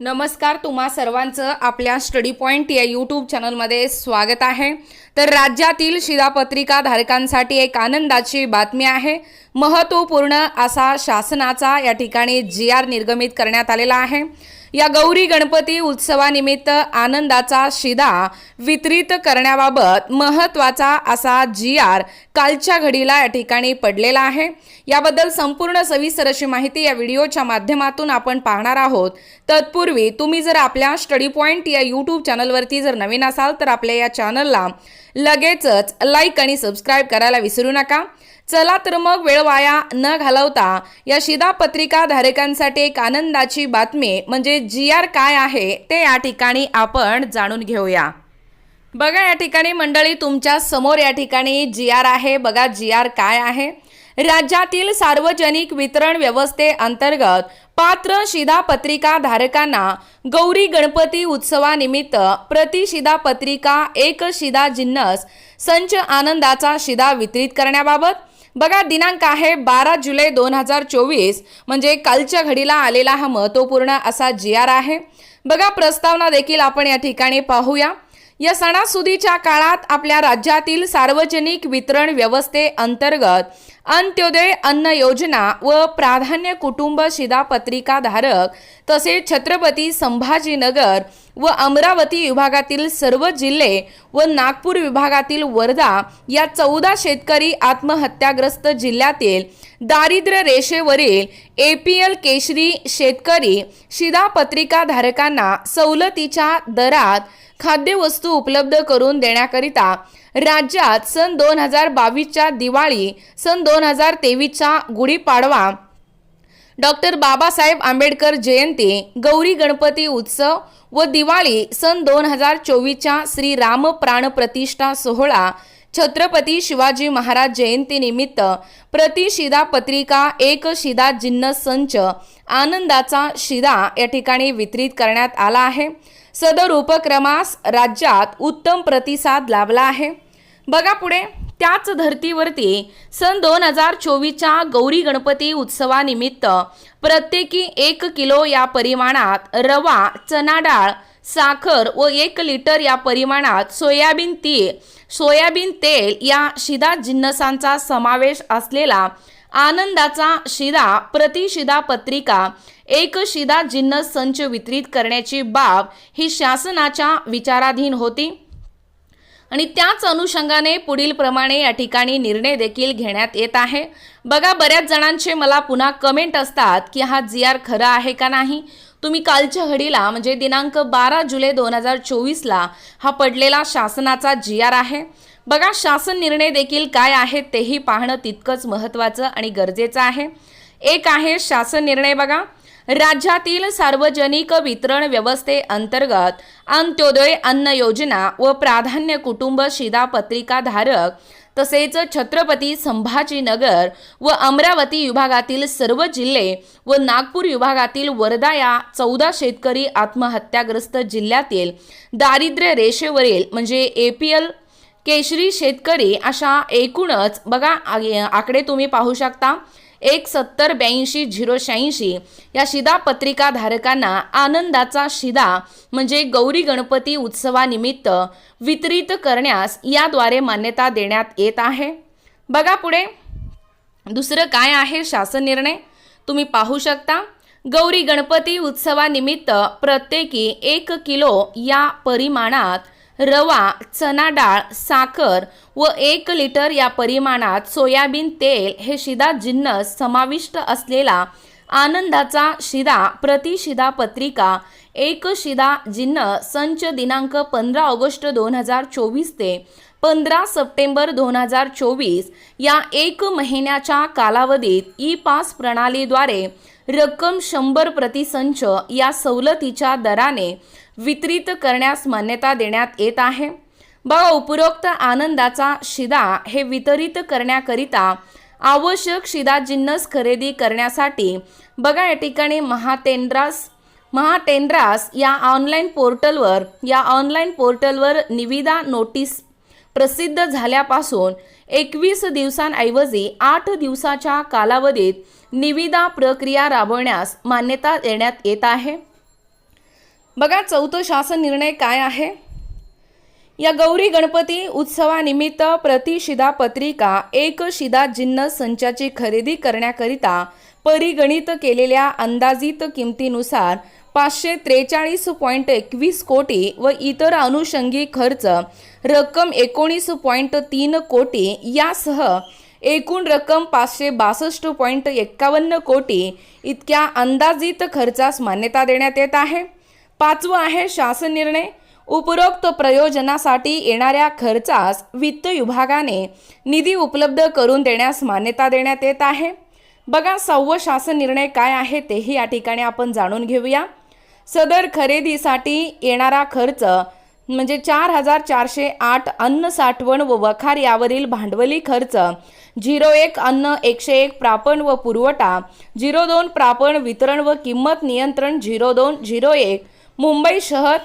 नमस्कार तुम्हा सर्वांचं आपल्या स्टडी पॉईंट या यूट्यूब चॅनलमध्ये स्वागत आहे. तर राज्यातील शिधापत्रिका धारकांसाठी एक आनंदाची बातमी आहे. महत्त्वपूर्ण असा शासनाचा या ठिकाणी जी आर निर्गमित करण्यात आलेला आहे. या गौरी गणपती उत्सवानिमित्त आनंदाचा शिदा वितरित करण्याबाबत महत्त्वाचा असा जी आर कालच्या घडीला या ठिकाणी पडलेला आहे. याबद्दल संपूर्ण सविस्तर अशी माहिती या व्हिडिओच्या माध्यमातून आपण पाहणार आहोत. तत्पूर्वी तुम्ही जर आपल्या स्टडी पॉईंट या यूट्यूब चॅनलवरती जर नवीन असाल तर आपल्या या चॅनलला लगेचच लाईक आणि सबस्क्राईब करायला विसरू नका. चला तर मग वेळ वाया न घालवता या शिधापत्रिका धारकांसाठी एक आनंदाची बातमी म्हणजे जी आर काय आहे ते या ठिकाणी आपण जाणून घेऊया. बघा या ठिकाणी मंडळी तुमच्यासमोर या ठिकाणी जी आर आहे. बघा जी आर काय आहे. राज्यातील सार्वजनिक वितरण व्यवस्थेअंतर्गत पात्र शिधापत्रिका धारकांना गौरी गणपती उत्सवानिमित्त प्रति शिधापत्रिका एक शिधा जिन्नस संच आनंदाचा शिधा वितरित करण्याबाबत. बघा दिनांक आहे बारा जुलै दोन हजार चोवीस. म्हणजे कालच्या घडीला आलेला हा महत्त्वपूर्ण असा जी आर आहे. बघा प्रस्तावना देखील आपण या ठिकाणी पाहूया. या सणासुदीच्या काळात आपल्या राज्यातील सार्वजनिक वितरण व्यवस्थेअंतर्गत अंत्योदय अन्न योजना व प्राधान्य कुटुंब शिधापत्रिकाधारक तसेच छत्रपती संभाजीनगर व अमरावती विभागातील सर्व जिल्हे व नागपूर विभागातील वर्धा या चौदा शेतकरी आत्महत्याग्रस्त जिल्ह्यातील दारिद्र्य रेषेवरील ए पी एल केशरी शेतकरी शिधापत्रिका धारकांना सवलतीच्या दरात खाद्यवस्तू उपलब्ध करून देण्याकरिता राज्यात सन दोन हजार बावीसच्या दिवाळी सन दोन हजार तेवीसच्या गुढीपाडवा डॉक्टर बाबासाहेब आंबेडकर जयंती गौरी गणपती उत्सव व दिवाळी सन दोन हजार चोवीसच्या श्री राम प्राण प्रतिष्ठा सोहळा छत्रपती शिवाजी महाराज जयंतीनिमित्त प्रतिशिदा पत्रिका एक शिदा जिन्न संच आनंदाचा शिदा या ठिकाणी वितरित करण्यात आला आहे. सदर उपक्रमास राज्यात उत्तम प्रतिसाद लाभला आहे. बघा पुढे. त्याच धर्तीवरती सन दोन हजार चोवीसच्या गौरी गणपती उत्सवानिमित्त प्रत्येकी एक किलो या परिमाणात रवा चना डाळ साखर व एक लिटर या परिमाणात सोयाबीन ती सोयाबीन तेल या शिदा जिन्नसांचा समावेश असलेला आनंदाचा शिदा प्रतिशिदा पत्रिका एक शिदा जिन्नस संच वितरित करण्याची बाब ही शासनाच्या विचाराधीन होती. आणि त्याच अनुषंगाने पुढील प्रमाणे या ठिकाणी निर्णय देखील घेण्यात येत आहे. बघा बऱ्याच जणांचे मला पुन्हा कमेंट असतात की हा जी आर खरा आहे का नाही? तुम्ही कालच्या घडीला म्हणजे दिनांक बारा जुलै दोन हजार चोवीसला हा पडलेला शासनाचा जी आर आहे. बघा शासन निर्णय देखील काय आहेत तेही पाहणं तितकंच महत्त्वाचं आणि गरजेचं आहे. एक आहे शासन निर्णय बघा. राज्यातील सार्वजनिक वितरण व्यवस्थेअंतर्गत अंत्योदय अन्न योजना व प्राधान्य कुटुंब शिधापत्रिकाधारक तसेच छत्रपती संभाजीनगर व अमरावती विभागातील सर्व जिल्हे व नागपूर विभागातील वर्धा या चौदा शेतकरी आत्महत्याग्रस्त जिल्ह्यातील दारिद्र्य रेषेवरील म्हणजे ए पी एल केशरी शेतकरी अशा एकूणच बघा आकडे तुम्ही पाहू शकता. एक सत्तर ब्याऐंशी झिरो शहाऐंशी या शिदा पत्रिकाधारकांना आनंदाचा शिधा म्हणजे गौरी गणपती उत्सवानिमित्त वितरित करण्यास याद्वारे मान्यता देण्यात येत आहे. बघा पुढे. दुसरं काय आहे शासन निर्णय? तुम्ही पाहू शकता. गौरी गणपती उत्सवानिमित्त प्रत्येकी एक किलो या परिमाणात रवा चना डाळ साखर व एक लिटर या परिमाणात सोयाबीन तेल हे शिधा जिन्नस समाविष्ट असलेला आनंदाचा शिदा प्रतिशिदा पत्रिका एक शिदा जिन्न संच दिनांक पंधरा ऑगस्ट दोन हजार चोवीस ते पंधरा सप्टेंबर दोन हजार चोवीस या एक महिन्याच्या कालावधीत ई पास प्रणालीद्वारे रक्कम शंभर प्रतिसंच या सवलतीच्या दराने वितरित करण्यास मान्यता देण्यात येत आहे. बघा उपरोक्त आनंदाचा शिदा हे वितरित करण्याकरिता आवश्यक शिदा जिन्नस खरेदी करण्यासाठी. बघा या ठिकाणी महातेंद्रास महाटेंड्रास या ऑनलाईन पोर्टलवर या ऑनलाईन पोर्टलवर निविदा नोटीस प्रसिद्ध झाल्यापासून एकवीस दिवसांऐवजी आठ दिवसाच्या कालावधीत निविदा प्रक्रिया राबवण्यास मान्यता देण्यात येत आहे. बघा चौथं शासन निर्णय काय आहे? या गौरी गणपती उत्सवानिमित्त प्रतिशिदा पत्रिका एक शिदा जिन्नस संचाची खरेदी करण्याकरिता परिगणित केलेल्या अंदाजित किमतीनुसार पाचशे त्रेचाळीस पॉईंट एकवीस कोटी व इतर अनुषंगिक खर्च रक्कम एकोणीस पॉईंट तीन कोटी यासह एकूण रक्कम पाचशे बासष्ट पॉईंट एक्कावन्न कोटी इतक्या अंदाजित खर्चास मान्यता देण्यात येत आहे. पाचवं आहे शासन निर्णय. उपरोक्त प्रयोजनासाठी येणाऱ्या खर्चास वित्त विभागाने निधी उपलब्ध करून देण्यास मान्यता देण्यात येत आहे. बघा सव्व शासन निर्णय काय आहे तेही या ठिकाणी आपण जाणून घेऊया. सदर खरेदीसाठी येणारा खर्च म्हणजे चार हजार चारशे आठ अन्न साठवण व वखार यावरील भांडवली खर्च झिरो एक अन्न एकशे एक प्रापण व पुरवठा झिरो दोन प्रापण वितरण व किंमत नियंत्रण झिरो दोन झिरो एक मुंबई शहर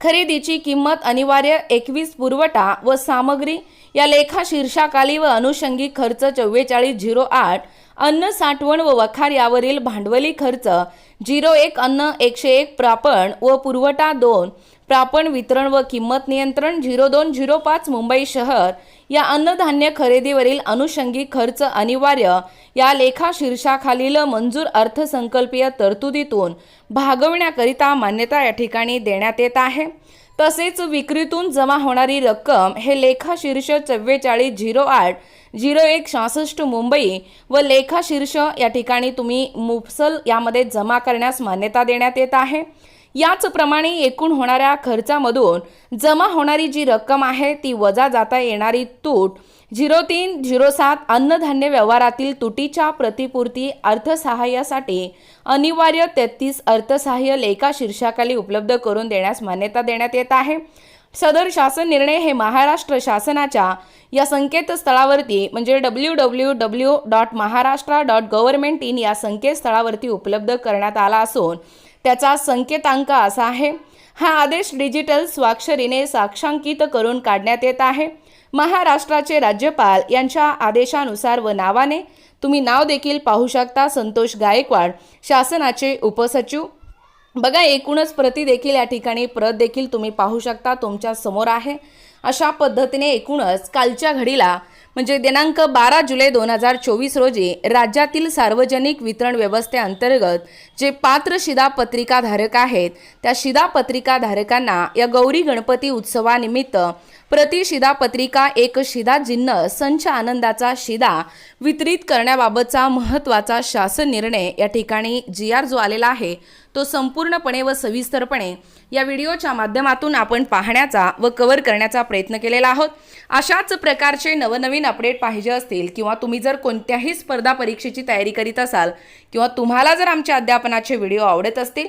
खरेदीची किंमत अनिवार्य एकवीस पुरवठा व सामग्री. या लेखा शीर्षाखाली व अनुषंगी खर्च चव्वेचाळीस झिरो आठ अन्न साठवण व वखार यावरील भांडवली खर्च झिरो एक अन्न एकशे एक प्रापण व पुरवठा दोन प्रापण वितरण व किंमत नियंत्रण झिरो दोन झिरो पाच मुंबई शहर या अन्नधान्य खरेदीवरील अनुषंगिक खर्च अनिवार्य या लेखा शीर्षाखालील मंजूर अर्थसंकल्पीय तरतुदीतून भागवण्याकरिता मान्यता या ठिकाणी देण्यात येत आहे. तसेच विक्रीतून जमा होणारी रक्कम हे लेखा शीर्ष चव्वेचाळीस झिरो आठ झिरो एक सहासष्ट मुंबई व लेखा शीर्ष या ठिकाणी तुम्ही मुफसल यामध्ये जमा करण्यास मान्यता देण्यात येत आहे. याचप्रमाणे एकूण होणाऱ्या खर्चामधून जमा होणारी जी रक्कम आहे ती वजा जाता येणारी तूट झिरो तीन झिरो सात अन्नधान्य व्यवहारातील तुटीच्या प्रतिपूर्ती अर्थसहाय्यासाठी अनिवार्य तेहतीस अर्थसहाय्य लेखा शीर्षाखाली उपलब्ध करून देण्यास मान्यता देण्यात येत आहे. सदर शासन निर्णय हे महाराष्ट्र शासनाच्या या संकेतस्थळावरती म्हणजे W W W dot Maharashtra dot government in या संकेतस्थळावरती उपलब्ध करण्यात आला असून त्याचा संकेतांक असा आहे. हा आदेश डिजिटल स्वाक्षरीने साक्षांकित करून काढण्यात येत आहे. महाराष्ट्राचे राज्यपाल यांच्या आदेशानुसार व नावाने तुम्ही नाव देखील पाहू शकता. संतोष गायकवाड शासनाचे उपसचिव. बघा एकूणच प्रती देखील या ठिकाणी प्रत देखील तुम्ही पाहू शकता. तुमच्यासमोर आहे. अशा पद्धतीने एकूणच कालच्या घडीला म्हणजे दिनांक बारा जुलै दोन हजार चोवीस रोजी राज्यातील सार्वजनिक वितरण व्यवस्थेअंतर्गत जे पात्र शिधापत्रिकाधारक आहेत त्या शिधापत्रिकाधारकांना या गौरी गणपती उत्सवानिमित्त प्रतिशिदा पत्रिका एक शिदा जिन्न संच आनंदाचा शिदा वितरित करण्याबाबतचा महत्त्वाचा शासन निर्णय या ठिकाणी जी आर जो आलेला आहे तो संपूर्णपणे व सविस्तरपणे या व्हिडिओच्या माध्यमातून आपण पाहण्याचा व कव्हर करण्याचा प्रयत्न केलेला आहोत. अशाच प्रकारचे नवनवीन अपडेट पाहिजे असतील किंवा तुम्ही जर कोणत्याही स्पर्धा परीक्षेची तयारी करीत असाल किंवा तुम्हाला जर आमच्या अध्यापनाचे व्हिडिओ आवडत असतील